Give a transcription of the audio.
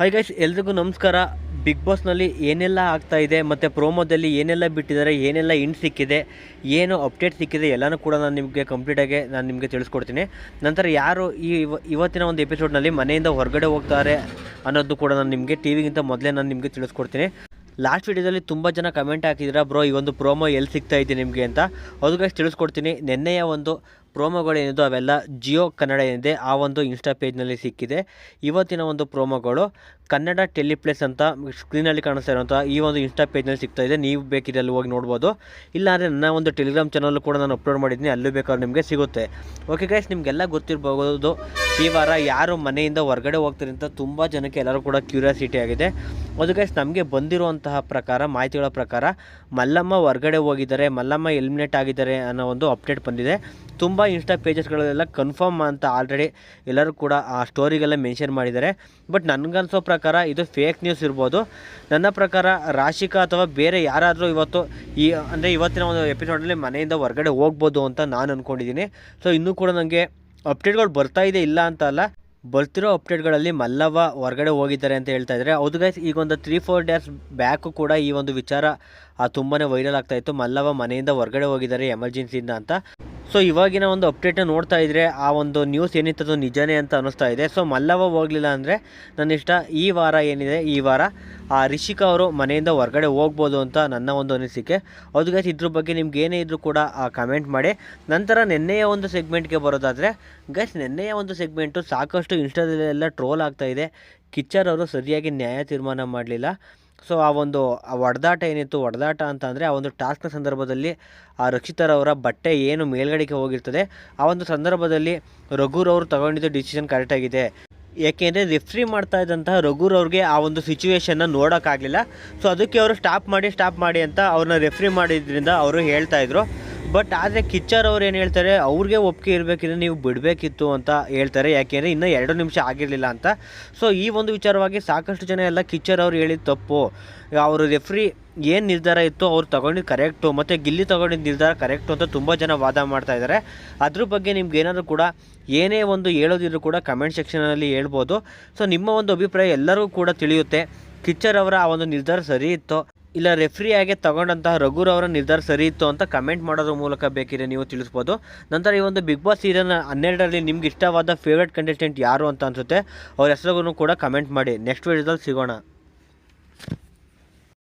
Hi guys ಎಲ್ರಿಗೂ ನಮಸ್ಕಾರ. Big ಬಾಸ್ನಲ್ಲಿ ಏನೆಲ್ಲ ಆಗ್ತಾ ಇದೆ, ಮತ್ತು ಪ್ರೋಮೋದಲ್ಲಿ ಏನೆಲ್ಲ ಬಿಟ್ಟಿದ್ದಾರೆ, ಏನೆಲ್ಲ ಇಂಟ್ ಸಿಕ್ಕಿದೆ, ಏನು ಅಪ್ಡೇಟ್ ಸಿಕ್ಕಿದೆ ಎಲ್ಲನೂ ಕೂಡ ನಾನು ನಿಮಗೆ ಕಂಪ್ಲೀಟಾಗಿ ನಾನು ನಿಮಗೆ ತಿಳಿಸ್ಕೊಡ್ತೀನಿ. ನಂತರ ಯಾರು ಈ ಇವ- ಇವತ್ತಿನ ಒಂದು ಎಪಿಸೋಡ್ನಲ್ಲಿ ಮನೆಯಿಂದ ಹೊರಗಡೆ ಹೋಗ್ತಾರೆ ಅನ್ನೋದು ಕೂಡ ನಾನು ನಿಮಗೆ ಟಿ ವಿಗಿಂತ ಮೊದಲೇ ನಾನು ನಿಮಗೆ ತಿಳಿಸ್ಕೊಡ್ತೀನಿ. ಲಾಸ್ಟ್ ವಿಡಿಯೋದಲ್ಲಿ ತುಂಬ ಜನ ಕಮೆಂಟ್ ಹಾಕಿದ್ದೀರಾ, ಬ್ರೋ, ಈ ಒಂದು ಪ್ರೋಮೋ ಎಲ್ಲಿ ಸಿಗ್ತಾ ಇದೆ ನಿಮಗೆ? ಅಂತ. ಅದಕ್ಕೆ ತಿಳಿಸ್ಕೊಡ್ತೀನಿ. ನಿನ್ನೆಯ ಒಂದು ಪ್ರೋಮೋಗಳೇನಿದೆ ಅವೆಲ್ಲ ಜಿಯೋ ಕನ್ನಡ ಏನಿದೆ, ಆ ಒಂದು ಇನ್ಸ್ಟಾ ಪೇಜ್ನಲ್ಲಿ ಸಿಕ್ಕಿದೆ. ಇವತ್ತಿನ ಒಂದು ಪ್ರೋಮೋಗಳು ಕನ್ನಡ ಟೆಲಿಪ್ಲೇಸ್ ಅಂತ ಸ್ಕ್ರೀನಲ್ಲಿ ಕಾಣಿಸ್ತಾ ಇರೋಂಥ ಈ ಒಂದು ಇನ್ಸ್ಟಾ ಪೇಜ್ನಲ್ಲಿ ಸಿಗ್ತಾ ಇದೆ. ನೀವು ಬೇಕಿದ್ರೆ ಅಲ್ಲಿ ಹೋಗಿ ನೋಡ್ಬೋದು. ಇಲ್ಲಾಂದರೆ ನನ್ನ ಒಂದು ಟೆಲಿಗ್ರಾಮ್ ಚಾನಲ್ ಕೂಡ ನಾನು ಅಪ್ಲೋಡ್ ಮಾಡಿದ್ದೀನಿ. ಅಲ್ಲೂ ಬೇಕಾದ್ರೆ ನಿಮಗೆ ಸಿಗುತ್ತೆ. ಓಕೆ ಗೈಸ್ ನಿಮಗೆಲ್ಲ ಗೊತ್ತಿರ್ಬೋದು, ಈ ವಾರ ಯಾರು ಮನೆಯಿಂದ ಹೊರಗಡೆ ಹೋಗ್ತಾರೆ ಅಂತ ತುಂಬ ಜನಕ್ಕೆ ಎಲ್ಲರೂ ಕೂಡ ಕ್ಯೂರಿಯಾಸಿಟಿ ಆಗಿದೆ. ಅದು ಗೈಸ್ ನಮಗೆ ಬಂದಿರುವಂತಹ ಪ್ರಕಾರ ಮಾಹಿತಿಗಳ ಪ್ರಕಾರ ಮಲ್ಲಮ್ಮ ಹೊರಗಡೆ ಹೋಗಿದ್ದಾರೆ, ಮಲ್ಲಮ್ಮ ಎಲಿಮಿನೇಟ್ ಆಗಿದ್ದಾರೆ ಅನ್ನೋ ಒಂದು ಅಪ್ಡೇಟ್ ಬಂದಿದೆ. ತುಂಬ ಇನ್ಸ್ಟಾ ಪೇಜಸ್ಗಳಲ್ಲೆಲ್ಲ ಕನ್ಫರ್ಮ್ ಅಂತ ಆಲ್ರೆಡಿ ಎಲ್ಲರೂ ಕೂಡ ಆ ಸ್ಟೋರಿಗೆಲ್ಲ ಮೆನ್ಷನ್ ಮಾಡಿದ್ದಾರೆ. ಬಟ್ ನನಗನ್ಸೋ ಪ್ರಕಾರ ಇದು ಫೇಕ್ ನ್ಯೂಸ್ ಇರ್ಬೋದು. ನನ್ನ ಪ್ರಕಾರ ರಾಶಿಕಾ ಅಥವಾ ಬೇರೆ ಯಾರಾದರೂ ಇವತ್ತು ಈ, ಅಂದರೆ ಇವತ್ತಿನ ಒಂದು ಎಪಿಸೋಡಲ್ಲಿ ಮನೆಯಿಂದ ಹೊರಗಡೆ ಹೋಗ್ಬೋದು ಅಂತ ನಾನು ಅಂದ್ಕೊಂಡಿದ್ದೀನಿ ಸೊ ಇನ್ನೂ ಕೂಡ ನನಗೆ ಅಪ್ಡೇಟ್ಗಳು ಬರ್ತಾ ಇದೆ, ಇಲ್ಲ ಅಂತ ಅಲ್ಲ. ಬರ್ತಿರೋ ಅಪ್ಡೇಟ್ಗಳಲ್ಲಿ ಮಲ್ಲವ್ವ ಹೊರಗಡೆ ಹೋಗಿದ್ದಾರೆ ಅಂತ ಹೇಳ್ತಾ ಇದ್ದಾರೆ. ಹೌದು ಗೈಸ್ ಈಗ ಒಂದು ತ್ರೀ ಫೋರ್ ಡೇಸ್ ಬ್ಯಾಕು ಕೂಡ ಈ ಒಂದು ವಿಚಾರ ತುಂಬಾ ವೈರಲ್ ಆಗ್ತಾ ಇತ್ತು. ಮಲ್ಲವ್ವ ಮನೆಯಿಂದ ಹೊರಗಡೆ ಹೋಗಿದ್ದಾರೆ ಎಮರ್ಜೆನ್ಸಿಯಿಂದ ಅಂತ. ಸೊ ಇವಾಗಿನ ಒಂದು ಅಪ್ಡೇಟ್ನ ನೋಡ್ತಾ ಇದ್ರೆ ಆ ಒಂದು ನ್ಯೂಸ್ ಏನಿತ್ತದು ನಿಜನೇ ಅಂತ ಅನ್ನಿಸ್ತಾ ಇದೆ. ಸೊ ಮಲ್ಲವ ಹೋಗಲಿಲ್ಲ ಅಂದರೆ ನನ್ನ ಇಷ್ಟ ಈ ವಾರ ಏನಿದೆ? ಈ ವಾರ ಆ ರಿಷಿಕಾ ಅವರು ಮನೆಯಿಂದ ಹೊರಗಡೆ ಹೋಗ್ಬೋದು ಅಂತ ನನ್ನ ಒಂದು ಅನಿಸಿಕೆ. ಅದು ಗೈಸ್ ಇದ್ರ ಬಗ್ಗೆ ನಿಮ್ಗೆ ಏನೇ ಇದ್ರೂ ಕೂಡ ಕಮೆಂಟ್ ಮಾಡಿ. ನಂತರ ನಿನ್ನೆಯ ಒಂದು ಸೆಗ್ಮೆಂಟ್ಗೆ ಬರೋದಾದರೆ ಗೈಸ್ ನಿನ್ನೆಯ ಒಂದು ಸೆಗ್ಮೆಂಟು ಸಾಕಷ್ಟು ಇನ್ಸ್ಟಾದಲ್ಲೆಲ್ಲ ಟ್ರೋಲ್ ಆಗ್ತಾ ಇದೆ. ಕಿಚ್ಚರ್ ಅವರು ಸರಿಯಾಗಿ ನ್ಯಾಯ ತೀರ್ಮಾನ ಮಾಡಲಿಲ್ಲ. ಸೊ, ಆ ಒಂದು, ಆ ಏನಿತ್ತು ಹೊಡೆದಾಟ ಅಂತ ಅಂದರೆ ಆ ಒಂದು ಟಾಸ್ಕ್ನ ಸಂದರ್ಭದಲ್ಲಿ ಆ ರಕ್ಷಿತರವರ ಬಟ್ಟೆ ಏನು ಮೇಲ್ಗಡೆಗೆ ಹೋಗಿರ್ತದೆ, ಆ ಒಂದು ಸಂದರ್ಭದಲ್ಲಿ ರಘುರವರು ತಗೊಂಡಿದ್ದ ಡಿಸಿಷನ್ ಕರೆಕ್ಟಾಗಿದೆ ಏಕೆಂದರೆ ರೆಫ್ರಿ ಮಾಡ್ತಾ ಇದ್ದಂತಹ ರಘುರವ್ರಿಗೆ ಆ ಒಂದು ಸಿಚುವೇಶನ್ನ ನೋಡೋಕ್ಕಾಗಲಿಲ್ಲ. ಸೊ ಅದಕ್ಕೆ ಅವರು ಸ್ಟಾಪ್ ಮಾಡಿ ಸ್ಟಾಪ್ ಮಾಡಿ ಅಂತ ಅವ್ರನ್ನ ರೆಫ್ರಿ ಮಾಡಿದ್ರಿಂದ ಅವರು ಹೇಳ್ತಾ ಇದ್ರು. ಬಟ್ ಆದರೆ ಕಿಚ್ಚರ್ ಅವ್ರು ಏನು ಹೇಳ್ತಾರೆ, ಅವ್ರಿಗೆ ಒಪ್ಪಿಗೆ ಇರಬೇಕಿದ್ರೆ ನೀವು ಬಿಡಬೇಕಿತ್ತು ಅಂತ ಹೇಳ್ತಾರೆ. ಯಾಕೆಂದರೆ ಇನ್ನೂ ಎರಡು ನಿಮಿಷ ಆಗಿರಲಿಲ್ಲ ಅಂತ. ಸೊ ಈ ಒಂದು ವಿಚಾರವಾಗಿ ಸಾಕಷ್ಟು ಜನ ಎಲ್ಲ ಕಿಚ್ಚರ್ ಅವ್ರು ಹೇಳಿದ ತಪ್ಪು. ಅವರು ರೆಫ್ರಿ ಏನು ನಿರ್ಧಾರ ಇತ್ತು ಅವ್ರು ತಗೊಂಡಿದ್ದು ಕರೆಕ್ಟು ಮತ್ತು ಗಿಲ್ಲಿ ತಗೊಂಡಿದ್ದ ನಿರ್ಧಾರ ಕರೆಕ್ಟು ಅಂತ ತುಂಬ ಜನ ವಾದ ಮಾಡ್ತಾ ಇದ್ದಾರೆ ಅದ್ರ ಬಗ್ಗೆ ನಿಮ್ಗೆ ಏನಾದರೂ ಕೂಡ ಏನೇ ಒಂದು ಹೇಳೋದಿದ್ರು ಕೂಡ ಕಮೆಂಟ್ ಸೆಕ್ಷನಲ್ಲಿ ಹೇಳ್ಬೋದು. ಸೊ ನಿಮ್ಮ ಒಂದು ಅಭಿಪ್ರಾಯ ಎಲ್ಲರಿಗೂ ಕೂಡ ತಿಳಿಯುತ್ತೆ. ಕಿಚ್ಚರ್ ಅವರ ಆ ಒಂದು ನಿರ್ಧಾರ ಸರಿ ಇತ್ತು? ಇಲ್ಲ ರೆಫ್ರಿಯಾಗೆ ತಗೊಂಡಂತಹ ರಘುರವರ ನಿರ್ಧಾರ ಸರಿ ಇತ್ತು ಅಂತ ಕಮೆಂಟ್ ಮಾಡೋದ್ರ ಮೂಲಕ ಬೇಕಿದ್ರೆ ನೀವು ತಿಳಿಸ್ಬೋದು. ನಂತರ ಈ ಒಂದು ಬಿಗ್ ಬಾಸ್ ಸೀಸನ್ ಹನ್ನೆರಡರಲ್ಲಿ ನಿಮ್ಗೆ ಇಷ್ಟವಾದ ಫೇವ್ರೇಟ್ ಕಂಟೆಸ್ಟೆಂಟ್ ಯಾರು ಅಂತ ಅನಿಸುತ್ತೆ? ಅವ್ರ ಹೆಸರುಗೂ ಕೂಡ ಕಮೆಂಟ್ ಮಾಡಿ. ನೆಕ್ಸ್ಟ್ ವೀಡಿಯೋದಲ್ಲಿ ಸಿಗೋಣ.